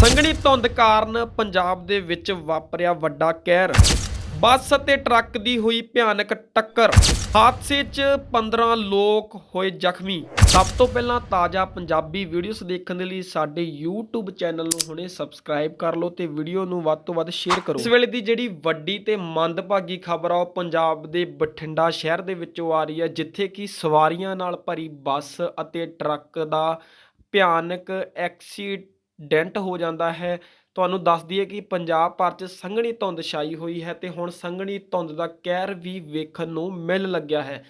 ਸੰਘਣੀ ਧੁੰਦ ਕਾਰਨ ਪੰਜਾਬ ਦੇ ਵਿੱਚ ਵਾਪਰਿਆ ਵੱਡਾ ਕਹਿਰ। ਬੱਸ ਅਤੇ ਟਰੱਕ ਦੀ ਹੋਈ ਭਿਆਨਕ ਟੱਕਰ। ਹਾਦਸੇ 'ਚ 15 ਲੋਕ ਹੋਏ ਜ਼ਖਮੀ। ਸਭ ਤੋਂ ਪਹਿਲਾਂ ਤਾਜ਼ਾ ਪੰਜਾਬੀ ਵੀਡੀਓਜ਼ ਦੇਖਣ ਦੇ ਲਈ ਸਾਡੇ YouTube ਚੈਨਲ ਨੂੰ ਹੁਣੇ ਸਬਸਕ੍ਰਾਈਬ ਕਰ ਲਓ ਤੇ ਵੀਡੀਓ ਨੂੰ ਵੱਧ ਤੋਂ ਵੱਧ ਸ਼ੇਅਰ ਕਰੋ। ਇਸ ਵੇਲੇ ਦੀ ਜਿਹੜੀ ਵੱਡੀ ਤੇ ਮੰਦਭਾਗੀ ਖਬਰ ਆ, ਉਹ ਪੰਜਾਬ ਦੇ ਬਠਿੰਡਾ ਸ਼ਹਿਰ ਦੇ ਵਿੱਚੋਂ ਆ ਰਹੀ ਹੈ, ਜਿੱਥੇ ਕਿ ਸਵਾਰੀਆਂ ਨਾਲ ਭਰੀ ਬੱਸ ਅਤੇ ਟਰੱਕ ਦਾ ਭਿਆਨਕ ਐਕਸੀਡੈਂਟ ਡੈਂਟ ਹੋ ਜਾਂਦਾ ਹੈ। ਤੁਹਾਨੂੰ ਦੱਸ ਦਈਏ ਕਿ ਪੰਜਾਬ ਭਰ 'ਚ ਸੰਘਣੀ ਧੁੰਦ ਛਾਈ ਹੋਈ ਹੈ ਤੇ ਹੁਣ ਸੰਘਣੀ ਧੁੰਦ ਦਾ ਕਹਿਰ ਵੀ ਵੇਖਣ ਨੂੰ ਮਿਲ ਲੱਗਿਆ ਹੈ।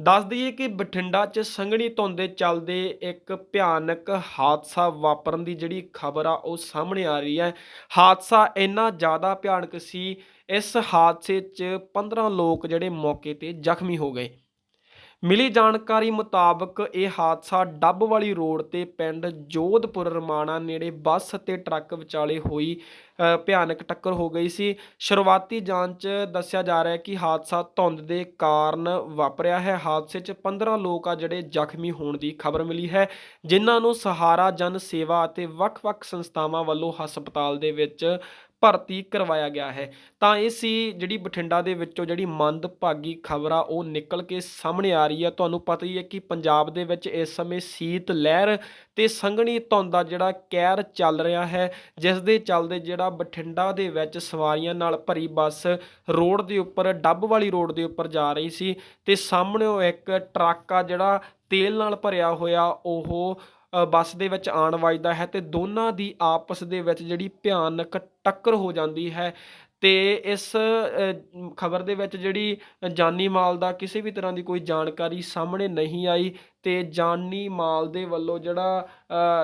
ਦੱਸ ਦਈਏ ਕਿ ਬਠਿੰਡਾ 'ਚ ਸੰਘਣੀ ਧੁੰਦ ਦੇ ਚੱਲਦੇ ਇੱਕ ਭਿਆਨਕ ਹਾਦਸਾ ਵਾਪਰਨ ਦੀ ਜਿਹੜੀ ਖਬਰ ਆ ਉਹ ਸਾਹਮਣੇ ਆ ਰਹੀ ਹੈ। ਹਾਦਸਾ ਇੰਨਾ ਜ਼ਿਆਦਾ ਭਿਆਨਕ ਸੀ, ਇਸ ਹਾਦਸੇ 'ਚ 15 ਲੋਕ ਜਿਹੜੇ ਮੌਕੇ ਤੇ ਜ਼ਖਮੀ ਹੋ ਗਏ। ਮਿਲੀ ਜਾਣਕਾਰੀ ਮੁਤਾਬਕ ਇਹ ਹਾਦਸਾ ਡੱਬ ਵਾਲੀ ਰੋਡ ਤੇ ਪਿੰਡ ਜੋਧਪੁਰ ਰਮਾਣਾ ਨੇੜੇ ਬੱਸ ਅਤੇ ਟਰੱਕ ਵਿਚਾਲੇ ਹੋਈ ਭਿਆਨਕ ਟੱਕਰ ਹੋ ਗਈ ਸੀ। ਸ਼ੁਰੂਆਤੀ ਜਾਂਚ ਦੱਸਿਆ ਜਾ ਰਿਹਾ ਹੈ ਕਿ ਹਾਦਸਾ ਧੁੰਦ ਦੇ ਕਾਰਨ ਵਾਪਰਿਆ ਹੈ। ਹਾਦਸੇ 'ਚ 15 ਲੋਕ ਆ ਜਿਹੜੇ ਜ਼ਖਮੀ ਹੋਣ ਦੀ ਖਬਰ ਮਿਲੀ ਹੈ, ਜਿਨ੍ਹਾਂ ਨੂੰ ਸਹਾਰਾ, ਜਨ ਸੇਵਾ ਅਤੇ ਵੱਖ-ਵੱਖ ਸੰਸਥਾਵਾਂ ਵੱਲੋਂ ਹਸਪਤਾਲ ਦੇ ਵਿੱਚ ਭਰਤੀ ਕਰਵਾਇਆ ਗਿਆ ਹੈ। ਤਾਂ ਇਹ ਸੀ ਜਿਹੜੀ ਬਠਿੰਡਾ ਦੇ ਵਿੱਚੋਂ ਜਿਹੜੀ ਮੰਦਭਾਗੀ ਖਬਰ ਆ ਉਹ ਨਿਕਲ ਕੇ ਸਾਹਮਣੇ ਆ ਰਹੀ ਹੈ ਤੁਹਾਨੂੰ ਪਤਾ ਹੀ ਹੈ ਕਿ ਪੰਜਾਬ ਦੇ ਵਿੱਚ ਇਸ ਸਮੇਂ ਸੀਤ ਲਹਿਰ ਤੇ ਸੰਘਣੀ ਧੁੰਦ ਦਾ ਜਿਹੜਾ ਕਹਿਰ ਚੱਲ ਰਿਹਾ ਹੈ। ਜਿਸ ਦੇ ਚੱਲਦੇ ਜਿਹੜਾ ਬਠਿੰਡਾ ਦੇ ਵਿੱਚ ਸਵਾਰੀਆਂ ਨਾਲ ਭਰੀ ਬੱਸ ਰੋਡ ਦੇ ਉੱਪਰ, ਡੱਬ ਵਾਲੀ ਰੋਡ ਦੇ ਉੱਪਰ ਜਾ ਰਹੀ ਸੀ ਤੇ ਉਹ ਇੱਕ ਟਰੱਕ ਆ ਜਿਹੜਾ ਤੇਲ ਨਾਲ ਭਰਿਆ ਹੋਇਆ, ਉਹ ਬੱਸ ਦੇ ਵਿੱਚ ਆਣ ਵੱਜਦਾ ਹੈ ਤੇ ਦੋਨਾਂ ਦੀ ਆਪਸ ਦੇ ਵਿੱਚ ਜਿਹੜੀ ਭਿਆਨਕ ਟੱਕਰ ਹੋ ਜਾਂਦੀ ਹੈ ਤੇ ਇਸ ਖਬਰ ਦੇ ਵਿੱਚ ਜਿਹੜੀ ਜਾਨੀ ਮਾਲ ਦਾ ਕਿਸੇ ਵੀ ਤਰ੍ਹਾਂ ਦੀ ਕੋਈ ਜਾਣਕਾਰੀ ਸਾਹਮਣੇ ਨਹੀਂ ਆਈ ਤੇ ਜਾਨੀ ਮਾਲ ਦੇ ਵੱਲੋਂ ਜਿਹੜਾ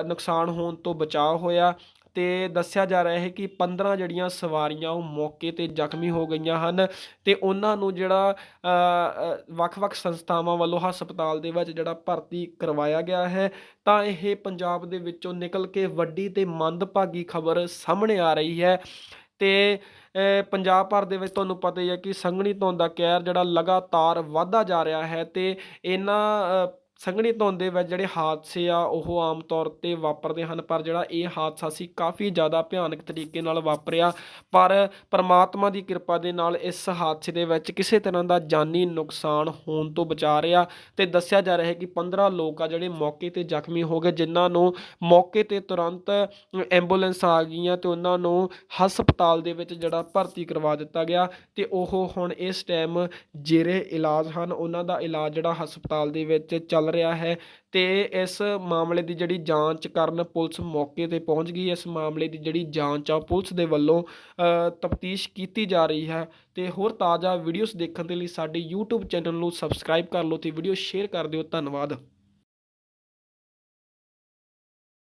ਨੁਕਸਾਨ ਹੋਣ ਤੋਂ ਬਚਾਅ ਹੋਇਆ। ਤੇ ਦੱਸਿਆ ਜਾ ਰਿਹਾ ਹੈ ਕਿ 15 ਜਿਹੜੀਆਂ ਸਵਾਰੀਆਂ ਉਹ ਮੌਕੇ ਤੇ ਜ਼ਖਮੀ ਹੋ ਗਈਆਂ ਹਨ ਤੇ ਉਹਨਾਂ ਨੂੰ ਜਿਹੜਾ ਵੱਖ-ਵੱਖ ਸੰਸਥਾਵਾਂ ਵੱਲੋਂ ਹਸਪਤਾਲ ਦੇ ਵਿੱਚ ਜਿਹੜਾ ਭਰਤੀ ਕਰਵਾਇਆ ਗਿਆ ਹੈ, ਤਾਂ ਇਹ ਪੰਜਾਬ ਦੇ ਵਿੱਚੋਂ ਨਿਕਲ ਕੇ ਵੱਡੀ ਤੇ ਮੰਦਭਾਗੀ ਖਬਰ ਸਾਹਮਣੇ ਆ ਰਹੀ ਹੈ। ਤੇ ਪੰਜਾਬ ਭਰ ਦੇ ਵਿੱਚ ਤੁਹਾਨੂੰ ਪਤਾ ਹੀ ਹੈ ਕਿ ਸੰਘਣੀ ਧੁੰਦ ਦਾ ਕਹਿਰ ਜਿਹੜਾ ਲਗਾਤਾਰ ਵਧਦਾ ਜਾ ਰਿਹਾ ਹੈ ਤੇ ਇਹਨਾਂ ਸੰਘਣੀ ਧੁੰਦ ਦੇ ਵਿੱਚ ਜਿਹੜੇ ਹਾਦਸੇ ਆ, ਉਹ ਆਮ ਤੌਰ ਤੇ ਵਾਪਰਦੇ ਹਨ, ਪਰ ਜਿਹੜਾ ਇਹ ਹਾਦਸਾ ਸੀ ਕਾਫੀ ਜ਼ਿਆਦਾ ਭਿਆਨਕ ਤਰੀਕੇ ਨਾਲ ਵਾਪਰਿਆ। ਪਰ ਪਰਮਾਤਮਾ ਦੀ ਕਿਰਪਾ ਦੇ ਨਾਲ ਇਸ ਹਾਦਸੇ ਦੇ ਵਿੱਚ ਕਿਸੇ ਤਰ੍ਹਾਂ ਦਾ ਜਾਨੀ ਨੁਕਸਾਨ ਹੋਣ ਤੋਂ ਬਚਾ ਰਿਹਾ ਤੇ ਦੱਸਿਆ ਜਾ ਰਿਹਾ ਹੈ ਕਿ 15 ਲੋਕ ਆ ਜਿਹੜੇ ਮੌਕੇ ਤੇ ਜ਼ਖਮੀ ਹੋ ਗਏ, ਜਿਨ੍ਹਾਂ ਨੂੰ ਮੌਕੇ ਤੇ ਤੁਰੰਤ ਐਂਬੂਲੈਂਸ ਆ ਗਈਆਂ ਤੇ ਉਹਨਾਂ ਨੂੰ ਹਸਪਤਾਲ ਦੇ ਵਿੱਚ ਜਿਹੜਾ ਭਰਤੀ ਕਰਵਾ ਦਿੱਤਾ ਗਿਆ ਤੇ ਉਹ ਹੁਣ ਇਸ ਟਾਈਮ ਜੇਰੇ ਇਲਾਜ ਹਨ। ਉਹਨਾਂ ਦਾ ਇਲਾਜ ਜਿਹੜਾ ਹਸਪਤਾਲ ਦੇ ਵਿੱਚ ਚੱਲ ਚੱਲ ਰਿਹਾ ਹੈ ਤੇ ਇਸ ਮਾਮਲੇ ਦੀ ਜਿਹੜੀ ਜਾਂਚ ਕਰਨ ਪੁਲਿਸ ਮੌਕੇ ਤੇ ਪਹੁੰਚ ਗਈ। ਇਸ ਮਾਮਲੇ ਦੀ ਜਿਹੜੀ ਜਾਂਚ ਆ ਪੁਲਿਸ ਦੇ ਵੱਲੋਂ ਤਫਤੀਸ਼ ਕੀਤੀ ਜਾ ਰਹੀ ਹੈ ਤੇ ਹੋਰ ਤਾਜ਼ਾ ਵੀਡੀਓਜ਼ ਦੇਖਣ ਦੇ ਲਈ ਸਾਡੇ YouTube ਚੈਨਲ ਨੂੰ ਸਬਸਕ੍ਰਾਈਬ ਕਰ ਲਓ ਤੇ ਵੀਡੀਓ ਸ਼ੇਅਰ ਕਰ ਦਿਓ। ਧੰਨਵਾਦ।